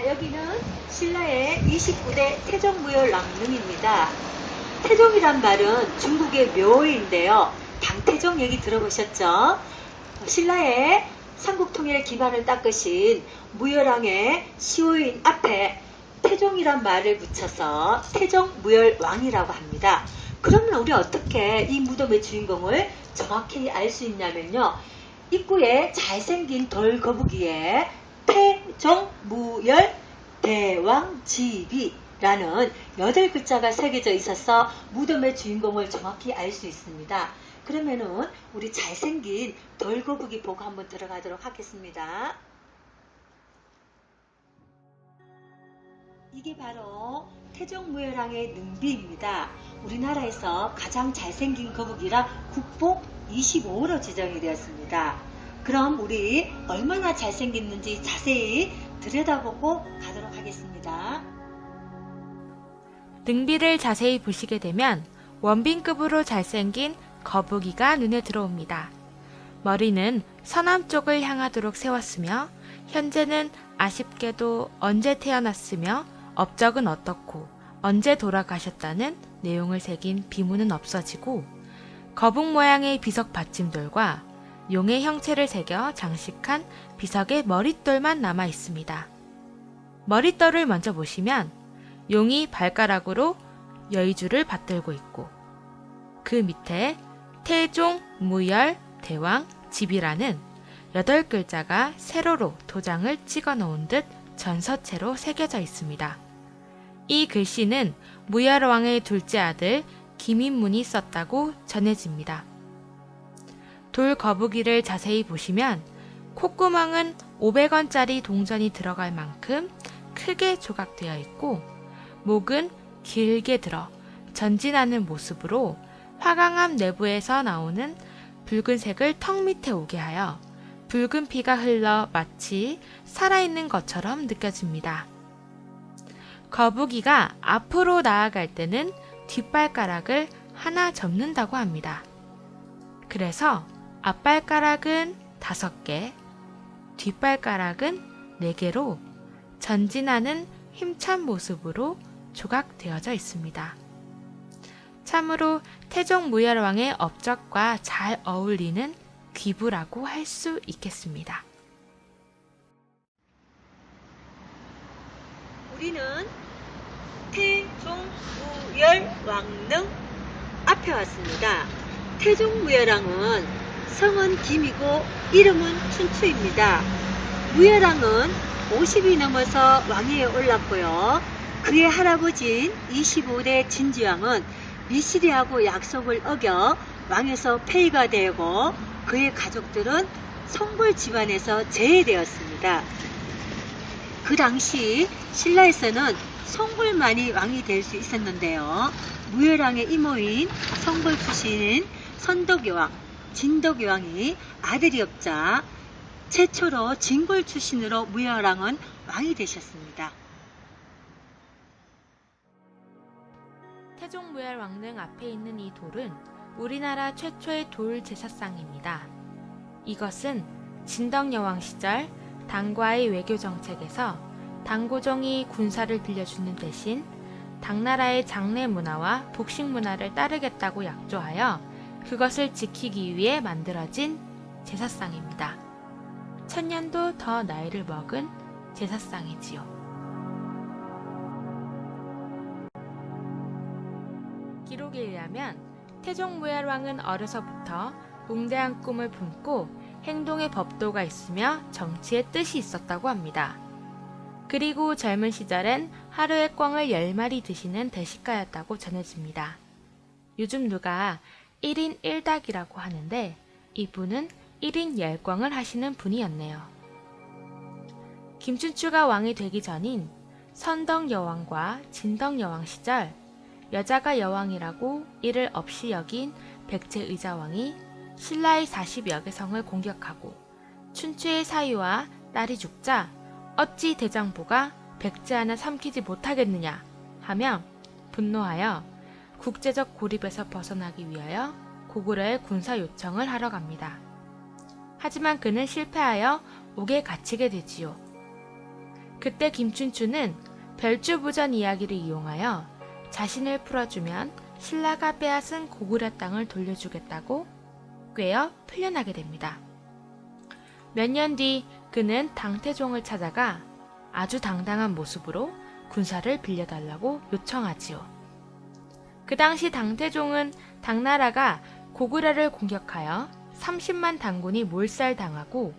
자, 여기는 신라의 29대 태종무열 왕릉입니다. 태종이란 말은 중국의 묘인데요. 당태종 얘기 들어보셨죠? 신라의 삼국통일 기반을 닦으신 무열왕의 시호인 앞에 태종이란 말을 붙여서 태종무열왕이라고 합니다. 그러면 우리 어떻게 이 무덤의 주인공을 정확히 알 수 있냐면요. 입구에 잘생긴 돌 거북이에 태종무열 대왕지비 라는 여덟 글자가 새겨져 있어서 무덤의 주인공을 정확히 알 수 있습니다. 그러면은 우리 잘생긴 돌거북이 보고 한번 들어가도록 하겠습니다. 이게 바로 태종무열왕의 능비입니다. 우리나라에서 가장 잘생긴 거북이라 국보 25호로 지정이 되었습니다. 그럼 우리 얼마나 잘생겼는지 자세히 들여다보고 가도록 하겠습니다. 능비를 자세히 보시게 되면 원빈급으로 잘생긴 거북이가 눈에 들어옵니다. 머리는 서남 쪽을 향하도록 세웠으며 현재는 아쉽게도 언제 태어났으며 업적은 어떻고 언제 돌아가셨다는 내용을 새긴 비문은 없어지고 거북 모양의 비석 받침돌과 용의 형체를 새겨 장식한 비석의 머릿돌만 남아 있습니다. 머릿돌을 먼저 보시면 용이 발가락으로 여의주를 받들고 있고 그 밑에 태종, 무열, 대왕, 집이라는 여덟 글자가 세로로 도장을 찍어 놓은 듯 전서체로 새겨져 있습니다. 이 글씨는 무열왕의 둘째 아들 김인문이 썼다고 전해집니다. 돌 거북이를 자세히 보시면 콧구멍은 500원짜리 동전이 들어갈 만큼 크게 조각되어 있고 목은 길게 들어 전진하는 모습으로 화강암 내부에서 나오는 붉은색을 턱 밑에 오게 하여 붉은 피가 흘러 마치 살아있는 것처럼 느껴집니다. 거북이가 앞으로 나아갈 때는 뒷발가락을 하나 접는다고 합니다. 그래서 앞발가락은 다섯 개, 뒷발가락은 네 개로 전진하는 힘찬 모습으로 조각되어져 있습니다. 참으로 태종 무열왕의 업적과 잘 어울리는 귀부라고 할 수 있겠습니다. 우리는 태종무열 왕릉 앞에 왔습니다. 태종무열왕은 성은 김이고 이름은 춘추입니다. 무열왕은 50이 넘어서 왕위에 올랐고요. 그의 할아버지인 25대 진지왕은 미시리하고 약속을 어겨 왕에서 폐위가 되고 그의 가족들은 성벌 집안에서 제외되었습니다. 그 당시 신라에서는 성불만이 왕이 될 수 있었는데요. 무열왕의 이모인 성벌 출신인 선덕여왕, 진덕여왕이 아들이 없자 최초로 진골 출신으로 무열왕은 왕이 되셨습니다. 태종무열 왕릉 앞에 있는 이 돌은 우리나라 최초의 돌 제사상입니다. 이것은 진덕여왕 시절 당과의 외교 정책에서 당고종이 군사를 빌려주는 대신 당나라의 장례 문화와 복식 문화를 따르겠다고 약조하여 그것을 지키기 위해 만들어진 제사상입니다. 천년도 더 나이를 먹은 제사상이지요. 기록에 의하면 태종무열왕은 어려서부터 웅대한 꿈을 품고 행동의 법도가 있으며 정치의 뜻이 있었다고 합니다. 그리고 젊은 시절엔 하루에 꿩을 10마리 드시는 대식가였다고 전해집니다. 요즘 누가 1인 1닭이라고 하는데 이분은 1인 10꿩을 하시는 분이었네요. 김춘추가 왕이 되기 전인 선덕 여왕과 진덕 여왕 시절 여자가 여왕이라고 이를 없이 여긴 백제의자 왕이 신라의 40여 개 성을 공격하고 춘추의 사위와 딸이 죽자 어찌 대장부가 백제 하나 삼키지 못하겠느냐 하며 분노하여 국제적 고립에서 벗어나기 위하여 고구려에 군사 요청을 하러 갑니다. 하지만 그는 실패하여 옥에 갇히게 되지요. 그때 김춘추는 별주부전 이야기를 이용하여 자신을 풀어주면 신라가 빼앗은 고구려 땅을 돌려주겠다고 꿰어 풀려나게 됩니다. 몇 년 뒤 그는 당태종을 찾아가 아주 당당한 모습으로 군사를 빌려달라고 요청하지요. 그 당시 당태종은 당나라가 고구려를 공격하여 30만 당군이 몰살당하고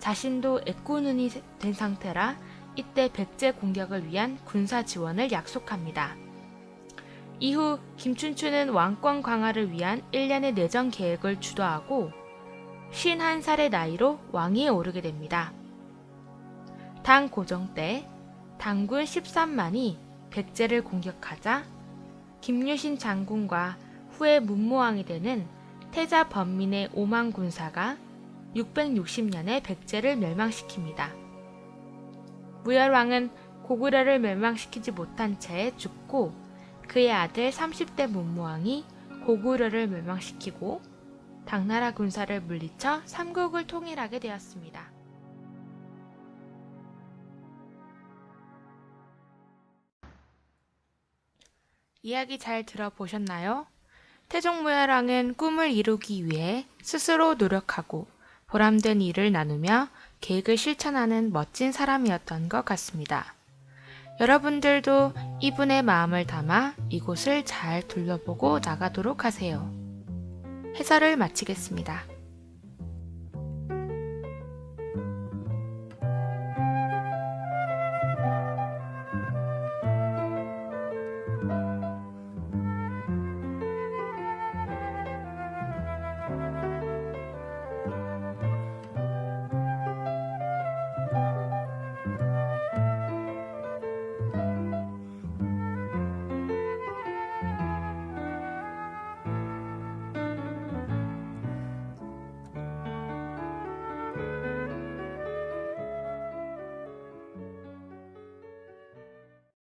자신도 애꾸눈이 된 상태라 이때 백제 공격을 위한 군사 지원을 약속합니다. 이후 김춘추는 왕권 강화를 위한 일련의 내정 계획을 주도하고 51살의 나이로 왕위에 오르게 됩니다. 당 고정 때 당군 13만이 백제를 공격하자 김유신 장군과 후에 문무왕이 되는 태자 번민의 오만 군사가 660년에 백제를 멸망시킵니다. 무열왕은 고구려를 멸망시키지 못한 채 죽고 그의 아들 30대 문무왕이 고구려를 멸망시키고 당나라 군사를 물리쳐 삼국을 통일하게 되었습니다. 이야기 잘 들어보셨나요? 태종무열왕은 꿈을 이루기 위해 스스로 노력하고 보람된 일을 나누며 계획을 실천하는 멋진 사람이었던 것 같습니다. 여러분들도 이분의 마음을 담아 이곳을 잘 둘러보고 나가도록 하세요. 해설을 마치겠습니다.